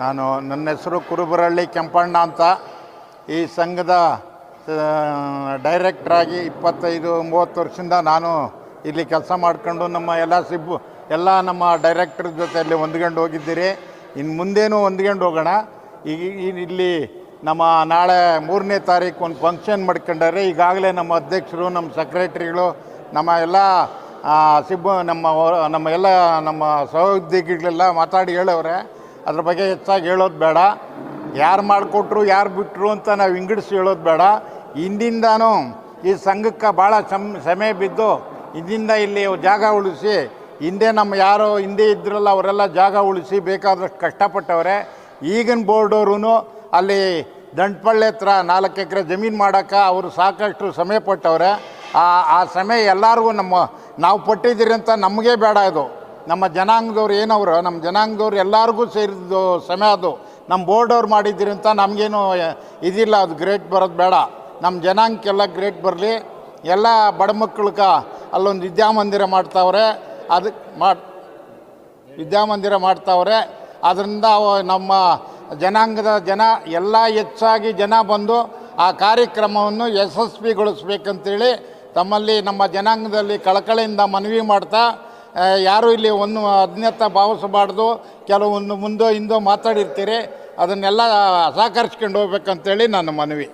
ನಾನು ನನ್ನ ಹೆಸರು ಕುರುಬರಳ್ಳಿ ಕೆಂಪಣ್ಣ ಅಂತ. ಈ ಸಂಘದ ಡೈರೆಕ್ಟ್ರಾಗಿ ಇಪ್ಪತ್ತೈದು, ಮೂವತ್ತು ವರ್ಷದಿಂದ ನಾನು ಇಲ್ಲಿ ಕೆಲಸ ಮಾಡ್ಕೊಂಡು ನಮ್ಮ ಎಲ್ಲ ಸಿಬ್ಬು, ಎಲ್ಲ ನಮ್ಮ ಡೈರೆಕ್ಟರ್ ಜೊತೆಯಲ್ಲಿ ಹೊಂದ್ಕೊಂಡು ಹೋಗಿದ್ದೀರಿ. ಇನ್ನು ಮುಂದೇನೂ ಹೊಂದ್ಕೊಂಡು ಹೋಗೋಣ. ಈಗ ಇಲ್ಲಿ ನಮ್ಮ ನಾಳೆ ಮೂರನೇ ತಾರೀಕು ಒಂದು ಫಂಕ್ಷನ್ ಮಾಡ್ಕೊಂಡಾರೆ. ಈಗಾಗಲೇ ನಮ್ಮ ಅಧ್ಯಕ್ಷರು, ನಮ್ಮ ಸೆಕ್ರೆಟ್ರಿಗಳು ನಮ್ಮ ಎಲ್ಲ ಸಿಬ್ಬ, ನಮ್ಮ ನಮ್ಮ ಎಲ್ಲ ನಮ್ಮ ಸಹೋದ್ಯೋಗಿಗಳೆಲ್ಲ ಮಾತಾಡಿ ಹೇಳವ್ರೆ. ಅದ್ರ ಬಗ್ಗೆ ಹೆಚ್ಚಾಗಿ ಹೇಳೋದು ಬೇಡ. ಯಾರು ಮಾಡಿಕೊಟ್ರು, ಯಾರು ಬಿಟ್ಟರು ಅಂತ ನಾವು ವಿಂಗಡಿಸಿ ಹೇಳೋದು ಬೇಡ. ಇಂದಿಂದನೂ ಈ ಸಂಘಕ್ಕೆ ಭಾಳ ಸಮ್ ಸಮಯ ಬಿದ್ದು ಹಿಂದಿಂದ ಇಲ್ಲಿ ಜಾಗ ಉಳಿಸಿ, ಹಿಂದೆ ನಮ್ಮ ಯಾರು ಹಿಂದೆ ಇದ್ರಲ್ಲ ಅವರೆಲ್ಲ ಜಾಗ ಉಳಿಸಿ ಬೇಕಾದಷ್ಟು ಕಷ್ಟಪಟ್ಟವ್ರೆ. ಈಗಿನ ಬೋರ್ಡವ್ರೂ ಅಲ್ಲಿ ದಂಟಪಳ್ಳಿ ಹತ್ರ ನಾಲ್ಕು ಎಕರೆ ಜಮೀನು ಮಾಡೋಕ್ಕೆ ಅವರು ಸಾಕಷ್ಟು ಸಮಯ ಪಟ್ಟವ್ರೆ. ಆ ಆ ಸಮಯ ಎಲ್ಲರಿಗೂ ನಮ್ಮ, ನಾವು ಪಟ್ಟಿದ್ದೀರಿ ಅಂತ ನಮಗೇ ಬೇಡ ಇದು. ನಮ್ಮ ಜನಾಂಗದವ್ರು ಏನವರು, ನಮ್ಮ ಜನಾಂಗದವ್ರು ಎಲ್ಲರಿಗೂ ಸೇರಿದ್ದು ಸಮಯ ಅದು. ನಮ್ಮ ಬೋರ್ಡವ್ರು ಮಾಡಿದ್ದೀರಿ ಅಂತ ನಮಗೇನು ಇದಿಲ್ಲ, ಅದು ಗ್ರೇಟ್ ಬರೋದು ಬೇಡ. ನಮ್ಮ ಜನಾಂಗಕ್ಕೆಲ್ಲ ಗ್ರೇಟ್ ಬರಲಿ. ಎಲ್ಲ ಬಡ ಮಕ್ಕಳಿಗೆ ಅಲ್ಲೊಂದು ವಿದ್ಯಾಮಂದಿರ ಮಾಡ್ತಾವ್ರೆ. ಅದಕ್ಕೆ ಮಾಡಿ ವಿದ್ಯಾಮಂದಿರ ಮಾಡ್ತಾವ್ರೆ. ಅದರಿಂದ ನಮ್ಮ ಜನಾಂಗದ ಜನ ಎಲ್ಲ ಹೆಚ್ಚಾಗಿ ಜನ ಬಂದು ಆ ಕಾರ್ಯಕ್ರಮವನ್ನು ಯಶಸ್ವಿಗೊಳಿಸ್ಬೇಕಂತೇಳಿ ತಮ್ಮಲ್ಲಿ ನಮ್ಮ ಜನಾಂಗದಲ್ಲಿ ಕಳಕಳಿಯಿಂದ ಮನವಿ ಮಾಡ್ತಾ ಯಾರು ಇಲ್ಲಿ ಒಂದು ಅಜ್ಞತ ಭಾವಿಸಬಾರ್ದು ಕೆಲವೊಂದು ಮುಂದೋ ಹಿಂದೋ ಮಾತಾಡಿರ್ತೀರಿ ಅದನ್ನೆಲ್ಲ ಸಹಕರಿಸ್ಕೊಂಡು ಹೋಗ್ಬೇಕಂತೇಳಿ ನನ್ನ ಮನವಿ.